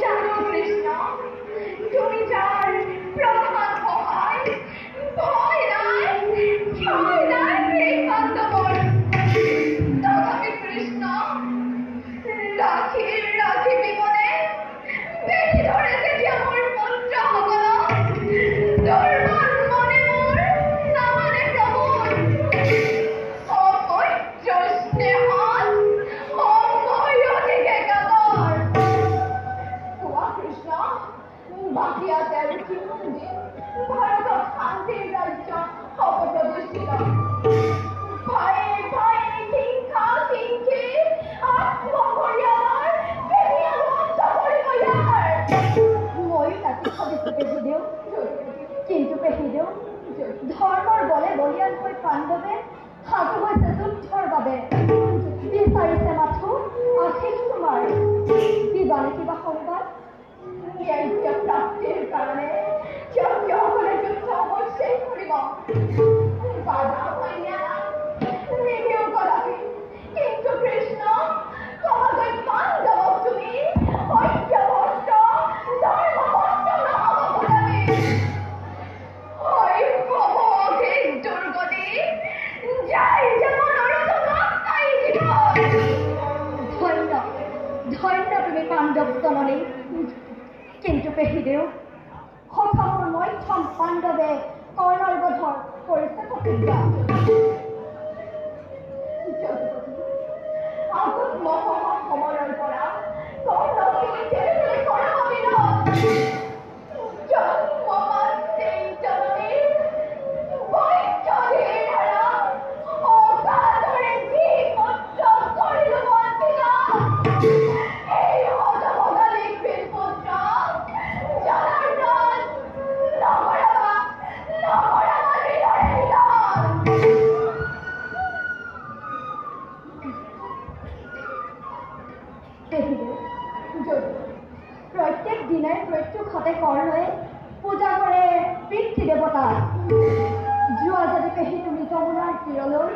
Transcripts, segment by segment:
যার কৃষ্ণ তুমি যার প্রভু বাকি আর তেরো ভারত শান্তির রাজ্য অপপ্রতিষ্ঠিত মই তাকে সবিস্ত পেহিদেও কিন্তু পেহিদেও ধৰ্মৰ বলে বলিয়ান হৈ পাণ্ডৱে সাজু হৈছে যুদ্ধৰ বাবে বিচাৰিছে মাথো আশীষ মনে কিন্তু পেহীদেউ সফল মধ্যম পাণ্ডৱে কৰ্ণৰ গধৰ কৰিছে প্ৰতিজ্ঞা। পূজা কৰে পিতৃ দেৱতা যোৱা যদি পেহী তুমি যমুনাৰ তীৰলৈ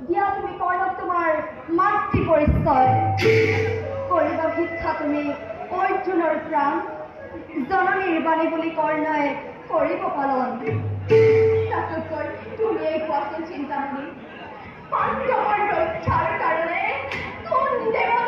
দিয়া তুমি কৰ্ণক তোমাৰ মাতৃ পৰিচয়। কৰিবা শিক্ষা তুমি অৰ্জুনৰ প্ৰাণ। জননীৰ বাণী বুলি কৰ্ণই কৰিব পালন। তাতোতকৈ তুমিয়েই কোৱাচোন চিন্তামণি। পাণ্ডৱৰ ৰক্ষাৰ কাৰণে কোন দেৱতাক